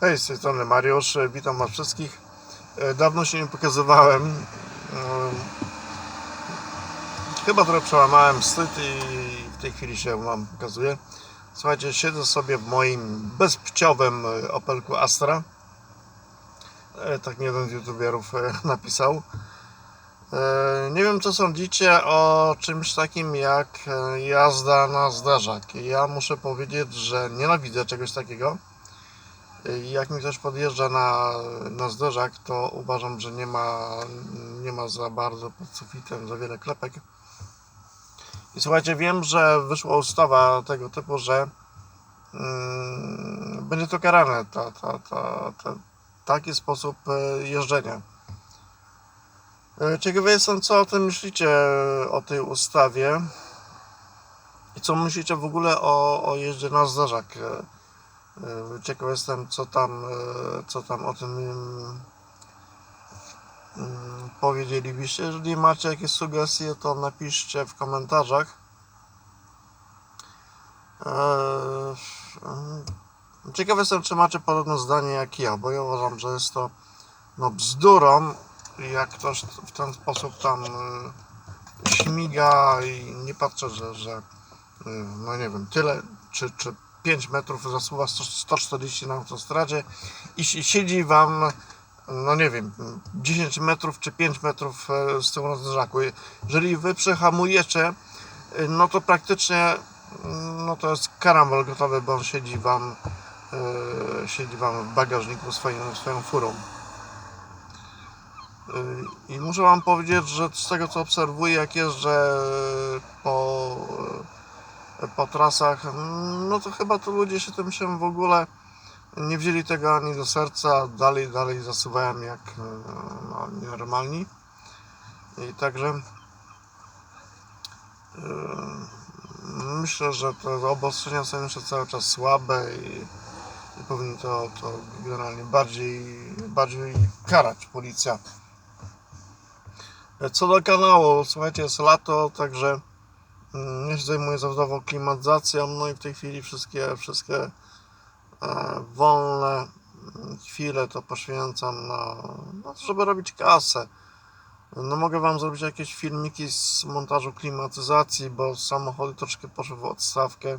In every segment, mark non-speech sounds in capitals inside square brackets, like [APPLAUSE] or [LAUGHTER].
Hej, z tej strony Mariusz, e, witam Was wszystkich. E, Dawno się nie pokazywałem. Mm, Chyba trochę przełamałem wstyd i w tej chwili się Wam pokazuję. Słuchajcie, siedzę sobie w moim bezpłciowym e, Opelku Astra. E, Tak mi jeden z youtuberów e, [LAUGHS] napisał. E, Nie wiem, co sądzicie o czymś takim jak e, jazda na zderzak. Ja muszę powiedzieć, że nienawidzę czegoś takiego. Jak mi ktoś podjeżdża na, na zderzak, to uważam, że nie ma, nie ma za bardzo pod sufitem za wiele klepek. I słuchajcie, wiem, że wyszła ustawa tego typu, że mm, będzie to karane, ta, ta, ta, ta, taki sposób e, jeżdżenia. E, Ciekawy jestem, co o tym myślicie, o tej ustawie i co myślicie w ogóle o, o jeździe na zderzak. E, Ciekaw jestem, co tam, e, co tam o tym mm, mm, powiedzielibyście. Jeżeli macie jakieś sugestie, to napiszcie w komentarzach. E, mm, Ciekaw jestem, czy macie podobne zdanie jak ja, bo ja uważam, że jest to no, bzdurą, jak ktoś w ten sposób tam śmiga i nie patrzę, że, że no nie wiem, tyle czy, czy 5 metrów zasuwa 100 140 na autostradzie i si- siedzi wam, no nie wiem, 10 metrów czy 5 metrów e, z tyłu na. Jeżeli wy przehamujecie, e, no to praktycznie mm, no to jest karambol gotowy, bo on siedzi wam, e, siedzi wam w bagażniku swoim, swoją furą. I muszę wam powiedzieć, że z tego co obserwuję, jak jeżdżę po po trasach, no to chyba to ludzie się tym się w ogóle nie wzięli tego ani do serca, dalej, dalej zasuwają jak e, no, normalni. I także e, myślę, że te obostrzenia są jeszcze cały czas słabe i, i to, to generalnie bardziej, bardziej karać policja. Co do kanału, słuchajcie, jest lato, także Mm, Ja się zajmuję zawodowo klimatyzacją, no i w tej chwili wszystkie, wszystkie e, wolne mm, chwile to poświęcam na, na to, żeby robić kasę. No mogę Wam zrobić jakieś filmiki z montażu klimatyzacji, bo samochody troszkę poszły w odstawkę.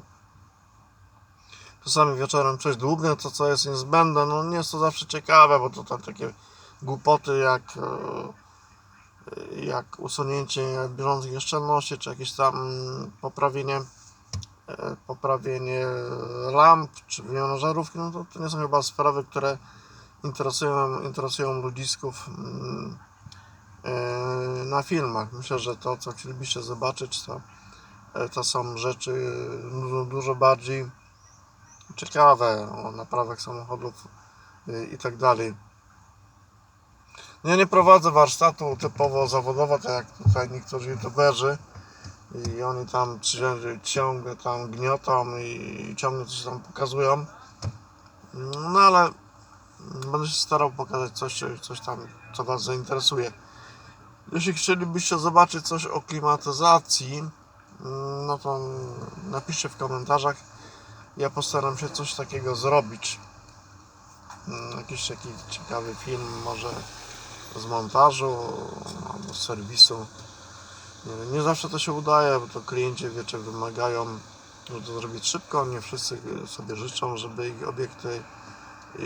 Czasami wieczorem coś dłubnę, to co jest niezbędne, no nie jest to zawsze ciekawe, bo to tam takie głupoty jak e, jak usunięcie bieżących nieszczelności, czy jakieś tam poprawienie e, poprawienie lamp, czy wymiana żarówki, no to, to nie są chyba sprawy, które interesują, interesują ludzisków mm, e, na filmach. Myślę, że to, co chcielibyście zobaczyć, to, e, to są rzeczy dużo, dużo bardziej ciekawe o naprawach samochodów i tak dalej. Ja nie prowadzę warsztatu typowo zawodowo, tak jak tutaj niektórzy youtuberzy i oni tam ciągle, tam gniotą i ciągle coś tam pokazują. No ale będę się starał pokazać coś, coś tam, co Was zainteresuje. Jeśli chcielibyście zobaczyć coś o klimatyzacji, no to napiszcie w komentarzach. Ja postaram się coś takiego zrobić. Jakiś taki ciekawy film, może z montażu albo z serwisu. Nie, zawsze to się udaje, bo to klienci wiecie, wymagają, żeby to zrobić szybko. Nie wszyscy sobie życzą, żeby ich obiekty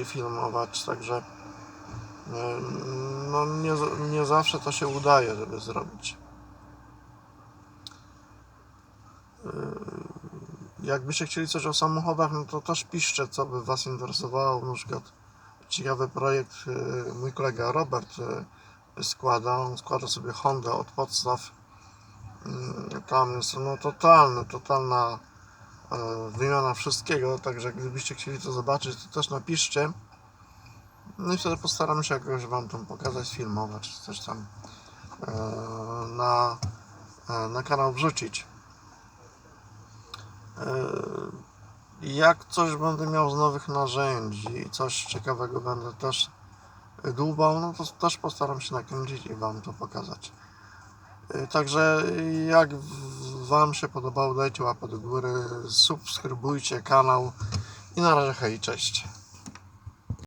filmować, także no, nie, nie zawsze to się udaje, żeby zrobić. Jakbyście chcieli coś o samochodach, no to też piszcie, co by Was interesowało. Na przykład ciekawy projekt e, mój kolega Robert e, składa. On składa sobie Honda od podstaw. Mm, Tam jest no totalny, totalna wymiana wszystkiego, także gdybyście chcieli to zobaczyć, to też napiszcie. No i wtedy postaram się jakoś Wam tam pokazać, filmować, coś tam na, na kanał wrzucić. Jak coś będę miał z nowych narzędzi, coś ciekawego będę też dłubał, no to też postaram się nakręcić i Wam to pokazać. Y, Także jak Wam się podobało, dajcie łapę do góry, subskrybujcie kanał i na razie hej, cześć.